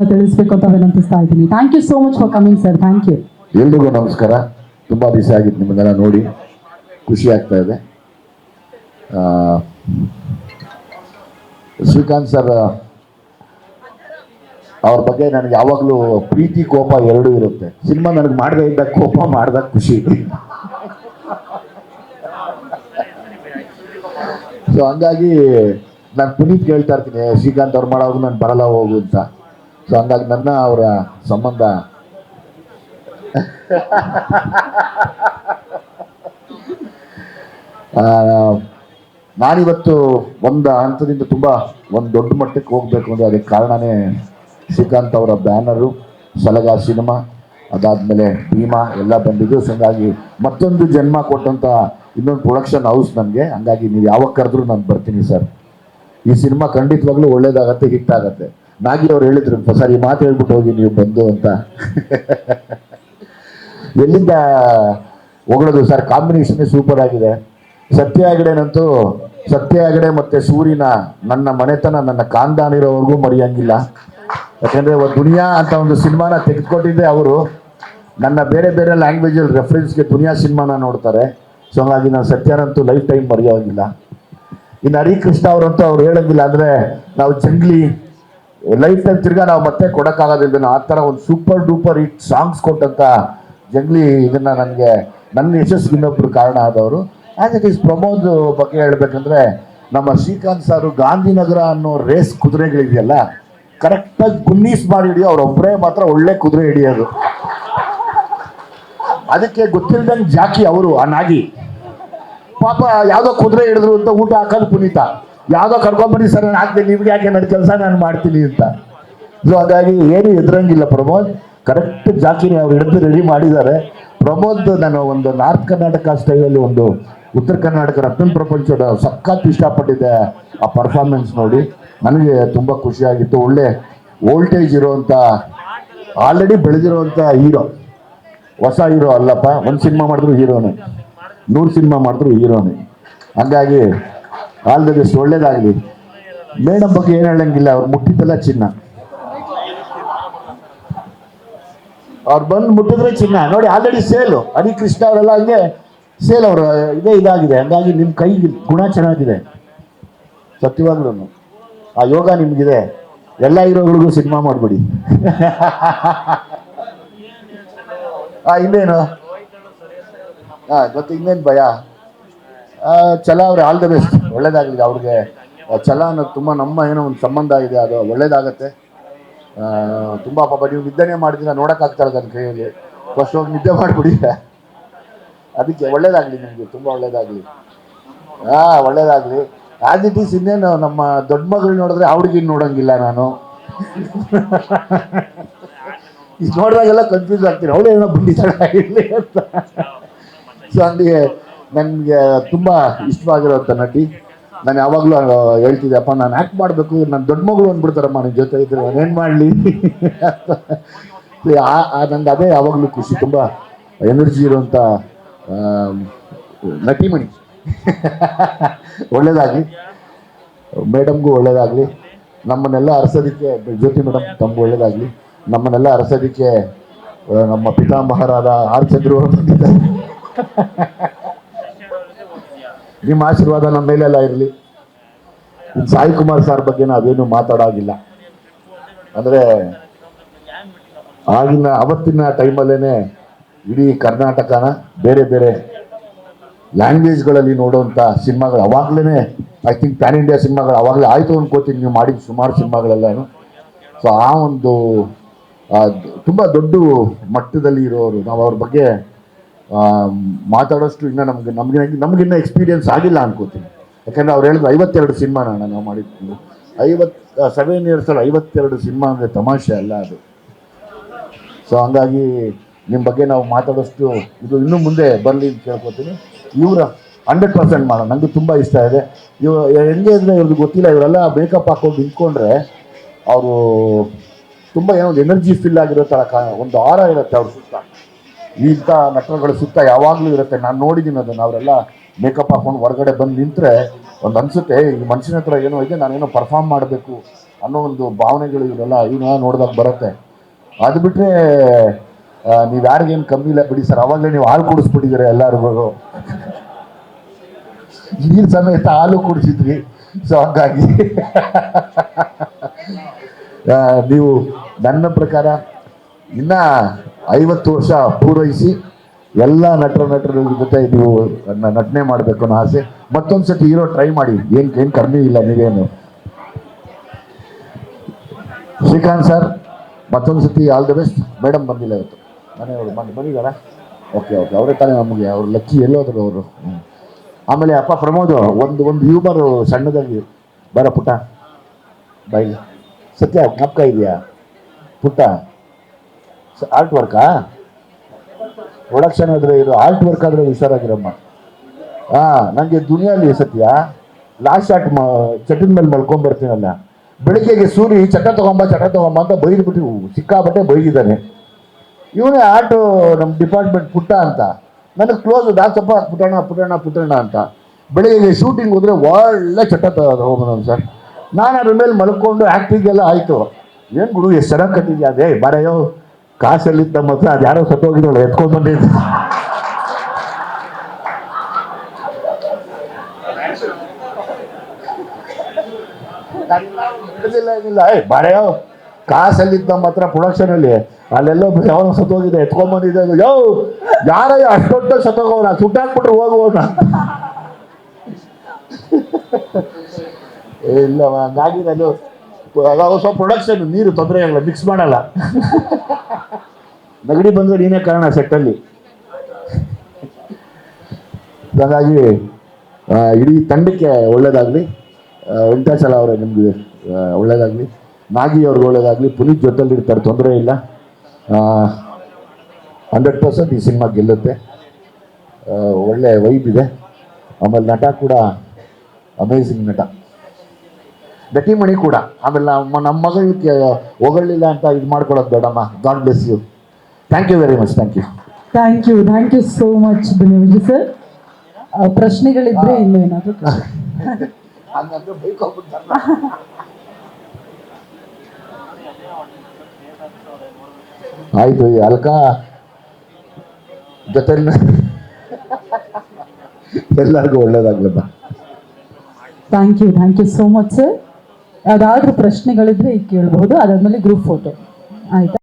ತಿಳಿಸ್ಬೇಕು ಅಂತ ವಿನಂತಿಸ್ತಾ ಇದ್ದೀನಿ. Thank you so much for coming sir thank you ಎಲ್ರಿಗೂ ನಮಸ್ಕಾರ. ತುಂಬ ದಿವಸ ಆಗಿತ್ತು ನಿಮ್ಮನ್ನೆಲ್ಲ ನೋಡಿ. ಖುಷಿ ಆಗ್ತಾ ಇದೆ. ಶ್ರೀಕಾಂತ್ ಸರ್ ಅವ್ರ ಬಗ್ಗೆ ನನಗೆ ಯಾವಾಗಲೂ ಪ್ರೀತಿ ಕೋಪ ಎರಡೂ ಇರುತ್ತೆ. ಸಿನಿಮಾ ನನಗೆ ಮಾಡದೇ ಇದ್ದಾಗ ಕೋಪ ಮಾಡಿದಾಗ ಖುಷಿ. ಸೊ ಹಂಗಾಗಿ ನಾನು ಪುನೀತ್ ಕೇಳ್ತಾ ಇರ್ತೀನಿ. "ಏ, ಶ್ರೀಕಾಂತ್ ಅವ್ರು ಮಾಡೋವಾಗ ನಾನು ಬರಲ್ಲ ಹೋಗು ಅಂತ. ಸೊ ಹಂಗಾಗಿ ನನ್ನ ಅವರ ಸಂಬಂಧ. ನಾನಿವತ್ತು ಒಂದು ಹಂತದಿಂದ ತುಂಬ ಒಂದು ದೊಡ್ಡ ಮಟ್ಟಕ್ಕೆ ಹೋಗಬೇಕು ಅಂದರೆ ಅದಕ್ಕೆ ಕಾರಣನೇ ಶ್ರೀಕಾಂತ್ ಅವರ ಬ್ಯಾನರು, ಸಲಗ ಸಿನಿಮಾ, ಅದಾದಮೇಲೆ ಭೀಮಾ ಎಲ್ಲ ಬಂದಿದ್ದು. ಹಾಗಾಗಿ ಮತ್ತೊಂದು ಜನ್ಮ ಕೊಟ್ಟಂಥ ಇನ್ನೊಂದು ಪ್ರೊಡಕ್ಷನ್ ಹೌಸ್ ನನಗೆ ಹಂಗಾಗಿ ನೀವು ಯಾವಾಗ ಕರೆದ್ರು ನಾನು ಬರ್ತೀನಿ ಸರ್. ಈ ಸಿನಿಮಾ ಖಂಡಿತವಾಗ್ಲೂ ಒಳ್ಳೇದಾಗತ್ತೆ, ಹಿಟ್ ಆಗತ್ತೆ. ನಾಗಿ ಅವ್ರು ಹೇಳಿದ್ರು, ಸರಿ, ಮಾತು ಹೇಳ್ಬಿಟ್ಟು ಹೋಗಿ, ನೀವು ಬಂದು ಅಂತ. ಎಲ್ಲಿಂದ ಹೊಗಳೋದು? ಸರ್ ಕಾಂಬಿನೇಷನ್ ಸೂಪರ್ ಆಗಿದೆ. ಸತ್ಯ ಹೆಗಡೆನಂತೂ, ಸತ್ಯ ಹೆಗಡೆ ಮತ್ತೆ ಸೂರಿನ ನನ್ನ ಮನೆತನ, ನನ್ನ ಕಾಂದಾನ ಇರೋವರೆಗೂ ಮರೆಯಂಗಿಲ್ಲ. ಯಾಕಂದ್ರೆ ಒಂದು ದುನಿಯಾ ಅಂತ ಒಂದು ಸಿನಿಮಾನ ತೆಗೆದುಕೊಟ್ಟಿದ್ದೆ ಅವರು. ನನ್ನ ಬೇರೆ ಬೇರೆ ಲ್ಯಾಂಗ್ವೇಜಲ್ಲಿ ರೆಫರೆನ್ಸ್ಗೆ ದುನಿಯಾ ಸಿನಿಮಾನ ನೋಡ್ತಾರೆ. ಸೊ ಹಾಗಾಗಿ ನಾನು ಸತ್ಯನಂತೂ ಲೈಫ್ ಟೈಮ್ ಮರೆಯೋಗಿಲ್ಲ. ಇನ್ನು ಹರಿಕೃಷ್ಣ ಅವರಂತೂ ಅವ್ರು ಹೇಳೋಂಗಿಲ್ಲ ಅಂದ್ರೆ ನಾವು ಜಂಗ್ಲಿ ಲೈಫ್ ಟೈಮ್ ತಿರ್ಗಾ ನಾವು ಮತ್ತೆ ಕೊಡೋಕ್ಕಾಗೋದಿಲ್ಲ. ಆ ಥರ ಒಂದು ಸೂಪರ್ ಡೂಪರ್ ಹಿಟ್ ಸಾಂಗ್ಸ್ ಕೊಟ್ಟಂತ ಜಂಗ್ಲಿ ಇದನ್ನ ನನಗೆ, ನನ್ನ ಯಶಸ್ಸಿಗೆ ಇನ್ನೊಬ್ರು ಕಾರಣ ಆದವರು. ಆಸ್ ಇಟ್ ಈಸ್ ಪ್ರಮೋದ್ ಬಗ್ಗೆ ಹೇಳ್ಬೇಕಂದ್ರೆ, ನಮ್ಮ ಶ್ರೀಕಾಂತ್ ಸಾರು ಗಾಂಧಿನಗರ ಅನ್ನೋ ರೇಸ್ ಕುದುರೆಗಳಿದೆಯಲ್ಲ ಕರೆಕ್ಟಾಗಿ ಗುನ್ನೀಸ್ ಮಾಡಿ ಹಿಡಿಯೋ ಅವ್ರೊಬ್ಬರೇ ಮಾತ್ರ ಒಳ್ಳೆ ಕುದುರೆ ಹಿಡಿಯೋದು. ಅದಕ್ಕೆ ಗೊತ್ತಿಲ್ದಂಗೆ ಜಾಕಿ ಅವರು, ಆ ನಾಗಿ. ಪಾಪ ಯಾವುದೋ ಕುದುರೆ ಹಿಡಿದ್ರು ಅಂತ ಊಟ ಹಾಕೋದು ಪುನೀತ. ಯಾವ್ದೋ ಕರ್ಕೊಂಬನ್ನಿ ಸರ್, ನಾನು ಹಾಕ್ತೀನಿ ನಿಮ್ಗೆ ಯಾಕೆ ನನ್ನ ಕೆಲಸ ನಾನು ಮಾಡ್ತೀನಿ ಅಂತ. ಸೊ ಹಾಗಾಗಿ ಏನು ಎದುರಂಗಿಲ್ಲ ಪ್ರಮೋದ್. ಕರೆಕ್ಟ್ ಜಾಕಿನಿ ಅವ್ರು ಹಿಡಿದು ರೆಡಿ ಮಾಡಿದ್ದಾರೆ. ಪ್ರಮೋದ್ ನಾನು ಒಂದು ನಾರ್ತ್ ಕರ್ನಾಟಕ ಸ್ಟೈಲಲ್ಲಿ ಒಂದು ಉತ್ತರ ಕರ್ನಾಟಕ ರತ್ನ ಪ್ರಪಂಚದ ಸಖತ್ ಇಷ್ಟಪಟ್ಟಿದ್ದೆ ಆ ಪರ್ಫಾರ್ಮೆನ್ಸ್ ನೋಡಿ. ನನಗೆ ತುಂಬ ಖುಷಿಯಾಗಿತ್ತು. ಒಳ್ಳೆ ವೋಲ್ಟೇಜ್ ಇರುವಂಥ ಆಲ್ರೆಡಿ ಬೆಳೆದಿರುವಂಥ ಹೀರೋ ಹೊಸ ಹೀರೋ ಅಲ್ಲಪ್ಪ. ಒಂದು ಸಿನಿಮಾ ಮಾಡಿದ್ರು ಹೀರೋನೇ ನೂರು ಸಿನಿಮಾ ಮಾಡಿದ್ರು ಹೀರೋನೇ ಹಂಗಾಗಿ ಆಲ್ ದ ಬೆಸ್ಟ್ ಒಳ್ಳೇದಾಗಲಿ. ಮೇಡಮ್ ಬಗ್ಗೆ ಏನು ಹೇಳಂಗಿಲ್ಲ, ಅವ್ರು ಮುಟ್ಟಿದ್ದಲ್ಲ ಚಿನ್ನ. ಅವ್ರು ಬಂದು ಮುಟ್ಟಿದ್ರೆ ಚಿನ್ನ. ನೋಡಿ ಆಲ್ರೆಡಿ ಸೇಲು ಹರಿಕೃಷ್ಣ ಅವರೆಲ್ಲ ಹಂಗೆ ಸೇಲ್ ಅವರು, ಇದೇ ಇದಾಗಿದೆ. ಹಂಗಾಗಿ ನಿಮ್ಮ ಕೈ ಗುಣ ಚೆನ್ನಾಗಿದೆ. ಸತ್ಯವಾಗ್ಲೂ ಆ ಯೋಗ ನಿಮ್ಗಿದೆ. ಎಲ್ಲ ಹೀರೋಗಳಿಗೂ ಸಿನಿಮಾ ಮಾಡಿಬಿಡಿ. ಆ, ಇನ್ನೇನು? ಹಾ ಗೊತ್ತು, ಇನ್ನೇನು ಭಯ? ಛಲ ಅವ್ರೆ ಆಲ್ ದ ಬೆಸ್ಟ್ ಒಳ್ಳೇದಾಗಲಿ ಅವ್ರಿಗೆ ಛಲ ಅನ್ನೋದು ತುಂಬ ನಮ್ಮ ಏನೋ ಒಂದು ಸಂಬಂಧ ಇದೆ, ಅದು ಒಳ್ಳೇದಾಗತ್ತೆ. ತುಂಬ ಪಾಪ ನೀವು ನಿದ್ದೆನೇ ಮಾಡಿದಿಲ್ಲ ನೋಡೋಕ್ಕಾಗ್ತಾ ಇಲ್ಲ ನನ್ನ ಕೈಯಲ್ಲಿ. ಫಸ್ಟ್ ಹೋಗಿ ನಿದ್ದೆ ಮಾಡಿಬಿಡಿ. ಅದಕ್ಕೆ ಒಳ್ಳೇದಾಗಲಿ ನಿಮಗೆ, ತುಂಬ ಒಳ್ಳೇದಾಗಲಿ. ಹಾಂ ಒಳ್ಳೇದಾಗಲಿ. ಆ್ಯಸ್ ಇಟ್ ಈಸ್ ಇನ್ನೇನು ನಮ್ಮ ದೊಡ್ಡ ಮಗಳು ನೋಡಿದ್ರೆ ಅವ್ರಿಗಿನ್ನು ನೋಡೋಂಗಿಲ್ಲ ನೋಡಂಗಿಲ್ಲ ನಾನು. ಇದು ನೋಡಿದಾಗೆಲ್ಲ ಕನ್ಫ್ಯೂಸ್ ಆಗ್ತೀನಿ, ಅವಳು ಏನೋ ಬಂದಿದ್ದಾಳೆ ಇಲ್ಲಿ ಅಂತ. ಸೊ ಹಂಗೆ, ನನಗೆ ತುಂಬ ಇಷ್ಟವಾಗಿರುವಂಥ ನಟಿ. ನಾನು ಯಾವಾಗಲೂ ಹೇಳ್ತಿದ್ದೆ, ಅಪ್ಪ, ನಾನು ಆ್ಯಕ್ಟ್ ಮಾಡಬೇಕು ನನ್ನ ದೊಡ್ಡ ಮಗಳು ಅಂದ್ಬಿಡ್ತಾರಮ್ಮ ನನ್ನ ಜೊತೆ ಇದ್ರೆ ನಾನು ಏನು ಮಾಡಲಿ? ನಂಗೆ ಅದೇ ಯಾವಾಗಲೂ ಖುಷಿ, ತುಂಬ ಎನರ್ಜಿ ಇರುವಂಥ ನಟಿಮಣಿ. ಒಳ್ಳೇದಾಗಲಿ. ಮೇಡಮ್ಗೂ ಒಳ್ಳೇದಾಗಲಿ. ನಮ್ಮನ್ನೆಲ್ಲ ಅರಸೋದಿಕ್ಕೆ, ಜ್ಯೋತಿ ಮೇಡಮ್, ತಮ್ಗೆ ಒಳ್ಳೇದಾಗಲಿ. ನಮ್ಮನ್ನೆಲ್ಲ ಅರಸೋದಕ್ಕೆ ನಮ್ಮ ಪಿತಾಮಹರಾದ ಆರ್ ಚಂದ್ರು ಅವರು ಬಂದಿದ್ದಾರೆ. ನಿಮ್ಮ ಆಶೀರ್ವಾದ ನಮ್ಮ ಮೇಲೆಲ್ಲ ಇರಲಿ. ಸಾಯಿ ಕುಮಾರ್ ಸರ್ ಬಗ್ಗೆ ನಾವೇನು ಮಾತಾಡೋಗಿಲ್ಲ. ಅಂದರೆ ಆಗಿನ ಅವತ್ತಿನ ಟೈಮಲ್ಲೇ ಇಡೀ ಕರ್ನಾಟಕನ ಬೇರೆ ಬೇರೆ ಲ್ಯಾಂಗ್ವೇಜ್ಗಳಲ್ಲಿ ನೋಡುವಂಥ ಸಿನಿಮಾಗಳು ಅವಾಗಲೇ ಐ ಥಿಂಕ್ ಪ್ಯಾನ್ ಇಂಡಿಯಾ ಸಿನಿಮಾಗಳು ಅವಾಗಲೇ ಆಯಿತು ಅಂದ್ಕೋತೀನಿ ನೀವು ಮಾಡಿದ ಸುಮಾರು ಸಿನಿಮಾಗಳೆಲ್ಲನೂ. ಸೊ ಆ ಒಂದು ತುಂಬ ದೊಡ್ಡ ಮಟ್ಟದಲ್ಲಿ ಇರೋರು, ನಾವು ಅವ್ರ ಬಗ್ಗೆ ಮಾತಾಡೋಷ್ಟು ಇನ್ನೂ ನಮಗೆ ನಮಗೆ ನಮ್ಗಿನ್ನ ಎಕ್ಸ್ಪೀರಿಯನ್ಸ್ ಆಗಿಲ್ಲ ಅನ್ಕೋತೀನಿ. ಯಾಕಂದರೆ ಅವ್ರು ಹೇಳಿದ್ರು ಐವತ್ತೆರಡು ಸಿನಿಮಾನ ನಾವು ಮಾಡಿದ್ದು. ಐವತ್ತು ಸೆವೆನ್ ಇಯರ್ಸಲ್ಲಿ ಐವತ್ತೆರಡು ಸಿನಿಮಾ ಅಂದರೆ ತಮಾಷೆ ಅಲ್ಲ ಅದು. ಸೊ ಹಂಗಾಗಿ ನಿಮ್ಮ ಬಗ್ಗೆ ನಾವು ಮಾತಾಡೋಷ್ಟು ಇದು ಇನ್ನೂ ಮುಂದೆ ಬರಲಿ ಅಂತ ಕೇಳ್ಕೊತೀನಿ. ಇವರ ಹಂಡ್ರೆಡ್ ಪರ್ಸೆಂಟ್ ಮಾಡೋಣ. ನನಗೆ ತುಂಬ ಇಷ್ಟ ಇದೆ. ಇವ ಹೆಂಗೆ ಅಂದರೆ ಇವ್ರಿಗೆ ಗೊತ್ತಿಲ್ಲ. ಇವರೆಲ್ಲ ಮೇಕಪ್ ಹಾಕೊಂಡು ನಿಂತ್ಕೊಂಡ್ರೆ ಅವರು ತುಂಬ ಏನೋ ಒಂದು ಎನರ್ಜಿ ಫಿಲ್ ಆಗಿರೋ ಥರ ಒಂದು ಆರ ಇರುತ್ತೆ ಅವ್ರ ಸುತ್ತ. ಇಂಥ ನಟರುಗಳ ಸುತ್ತ ಯಾವಾಗಲೂ ಇರುತ್ತೆ. ನಾನು ನೋಡಿದ್ದೀನಿ ಅದನ್ನು. ಅವರೆಲ್ಲ ಮೇಕಪ್ ಹಾಕೊಂಡು ಹೊರಗಡೆ ಬಂದು ನಿಂತರೆ ಒಂದು ಅನಿಸುತ್ತೆ ಈ ಮನುಷ್ಯನ ಹತ್ರ ಏನೋ ಇದೆ, ನಾನೇನೋ ಪರ್ಫಾರ್ಮ್ ಮಾಡಬೇಕು ಅನ್ನೋ ಒಂದು ಭಾವನೆಗಳು ಇವರೆಲ್ಲ ಇವನ್ನ ನೋಡಿದಾಗ ಬರುತ್ತೆ. ಅದು ಬಿಟ್ಟರೆ ನೀವು ಯಾರಿಗೇನು ಕಮ್ಮಿ ಇಲ್ಲ ಬಿಡಿ ಸರ್. ಅವಾಗಲೇ ನೀವು ಹಾಲು ಕುಡಿಸ್ಬಿಟ್ಟಿದ್ದೀರ ಎಲ್ಲರಿಗೂ. ನೀರು ಸಮೇತ ಹಾಲು ಕುಡಿಸಿದ್ರಿ. ಸೊ ಹಂಗಾಗಿ ನೀವು ನನ್ನ ಪ್ರಕಾರ ಇನ್ನ ಐವತ್ತು ವರ್ಷ ಪೂರೈಸಿ ಎಲ್ಲ ನಟರ ನಟರ ಜೊತೆ ನೀವು ನಟನೆ ಮಾಡಬೇಕು ಅನ್ನೋ ಆಸೆ. ಮತ್ತೊಂದು ಸತಿ ಹೀರೋ ಟ್ರೈ ಮಾಡಿ. ಏನು ಏನು ಕಮ್ಮಿ ಇಲ್ಲ ನೀವೇನು. ಶ್ರೀಕಾಂತ್ ಸರ್ ಮತ್ತೊಂದು ಸತಿ ಆಲ್ ದ ಬೆಸ್ಟ್ ಮೇಡಮ್ ಬಂದಿಲ್ಲ ಇವತ್ತು. ಮನೆಯವರು ಬಂದು ಬಂದಿದ್ದಾರಾ? ಓಕೆ ಓಕೆ ಅವರೇ ತಾನೇ ನಮಗೆ. ಅವ್ರು ಲಕ್ಕಿ ಎಲ್ಲೋದ್ರು ಅವರು. ಆಮೇಲೆ ಅಪ್ಪ ಪ್ರಮೋದ್, ಒಂದು ಒಂದು ಹ್ಯೂಮರು ಸಣ್ಣದಾಗಿ. ಬರ ಪುಟ್ಟ. ಬೈ ಸತ್ಯ ಜ್ಞಾಪಕ ಇದೆಯಾ? ಪುಟ್ಟ. ಆರ್ಟ್ ವರ್ಕಾ ಪ್ರೊಡಕ್ಷನ್ ಆದರೆ ಇದು ಆರ್ಟ್ ವರ್ಕ್ ಆದ್ರೆ ಹುಷಾರಾಗಿರಮ್ಮ. ಹಾಂ ನನಗೆ ದುನಿಯಲ್ಲಿ ಸತ್ಯ. ಲಾಸ್ಟ್ ಶಾಟ್ ಚಟಿನ ಮೇಲೆ ಮಲ್ಕೊಂಡ್ಬರ್ತೀನಲ್ಲ ಬೆಳಿಗ್ಗೆಗೆ ಸೂರಿ, ಚಟ ತಗೊಂಬ ಚಟ ತಗೊಂಬ ಅಂತ ಬೈದ್ಬಿಟ್ಟು ಸಿಕ್ಕಾಬಟ್ಟೆ ಬೈದಿದ್ದಾನೆ. ಇವನೇ ಆಟೋ ನಮ್ಮ ಡಿಪಾರ್ಟ್ಮೆಂಟ್ ಪುಟ್ಟ ಅಂತ. ನನಗೆ ಕ್ಲೋಸ್ ದಾಸಪ್ಪ ಪುಟಣ ಪುಟಣ ಪುಟಣ ಅಂತ. ಬೆಳಿಗ್ಗೆ ಶೂಟಿಂಗ್ ಹೋದ್ರೆ ಒಳ್ಳೆ ಚಟ ಹೋಗೋಣ ಸರ್. ನಾನು ಅದ್ರ ಮೇಲೆ ಮಲ್ಕೊಂಡು ಆ್ಯಕ್ಟಿಂಗ್ ಎಲ್ಲ ಆಯಿತು. ಏನು ಗುರು, ಎಷ್ಟು ಚೆನ್ನಾಗಿ ಕಟ್ಟಿದ್ಯಾ? ಅದೇ, ಬಾರಯ್ಯೋ. ಕಾಸಲ್ಲಿದ್ದ ನಮ್ಮ ಹತ್ರ ಅದು ಯಾರೋ ಸತ್ತೋಗಿದ್ದಳು, ಎತ್ಕೊಂಡು ಬಂದಿದ್ದು ಹಿಡ್ದಿಲ್ಲ ಏನಿಲ್ಲ ಏ ನಮ್ಮ ಹತ್ರ ಪ್ರೊಡಕ್ಷನ್ ಅಲ್ಲಿ. ಅಲ್ಲೆಲ್ಲೋ ಯಾವನೋ ಸತ್ತೋಗಿದೆ, ಎತ್ಕೊಂಡ್ ಬಂದಿದ್ದೆ ಯೋ ಯಾರ ಅಷ್ಟೊಟ್ಟ ಸತ್ತೋಗೋನ ಸುಟ್ಟಾಕ್ಬಿಟ್ರೆ ಹೋಗೋಣ ಇಲ್ಲ ಹಂಗಾಗಿ ನಾನು ಸ್ವಲ್ಪ ಪ್ರೊಡಕ್ಷನ್ ನೀರು ತೊಂದರೆ ಆಗಲ್ಲ ಮಿಕ್ಸ್ ಮಾಡಲ್ಲ. ನಗಡಿ ಬಂದ್ರೆ ನೀನೇ ಕಾರಣ ಸೆಟ್ಟಲ್ಲಿ ಹಾಗಾಗಿ ಇಡೀ ತಂಡಕ್ಕೆ ಒಳ್ಳೇದಾಗಲಿ. ವೆಂಕಟಾಚಲ ಅವರೇ ನಿಮಗೆ ಒಳ್ಳೇದಾಗಲಿ. ನಾಗಿ ಅವ್ರಿಗೆ ಒಳ್ಳೇದಾಗಲಿ. ಪುನೀತ್ ಜೊತೆಲಿ ಇರ್ತಾರೆ, ತೊಂದರೆ ಇಲ್ಲ. ಹಂಡ್ರೆಡ್ ಪರ್ಸೆಂಟ್ ಈ ಸಿನಿಮಾ ಗೆಲ್ಲುತ್ತೆ. ಒಳ್ಳೆ ವೈಬ್ ಇದೆ. ಆಮೇಲೆ ನಟ ಕೂಡ ಅಮೇಝಿಂಗ್ ನಟ. ಗಟ್ಟಿಮಣಿ ಕೂಡ. ಆಮೇಲೆ ನಮ್ಮ ನಮ್ಮ ಮಗಳಿಗೆ ಹೊಗಳಿಲ್ಲ ಅಂತ ಇದು ಮಾಡ್ಕೊಳ್ಳೋದು ಬೇಡಮ್ಮ. God bless you thank you very much thank you thank you thank you so much ಧನ್ಯವಾದ ಸರ್ ಪ್ರಶ್ನೆಗಳಿದ್ರೆ ಇನ್ನು ಏನಾದರೂ ಹಂಗಂದ್ರೆ ಬೈಕೋಗ್ಬಿಡ್ತಾರೆ ಆಯ್ತು ಈ ಅಲ್ಕ ಜೊತೆ ಎಲ್ಲರಿಗೂ ಒಳ್ಳೇದಾಗ್ಲಪ್ಪ. Thank you thank you so much sir ಯಾವುದಾದ್ರೂ ಪ್ರಶ್ನೆಗಳಿದ್ರೆ ಈಗ ಕೇಳಬಹುದು. ಅದಾದ್ಮೇಲೆ ಗ್ರೂಪ್ ಫೋಟೋ ಆಯ್ತಾ?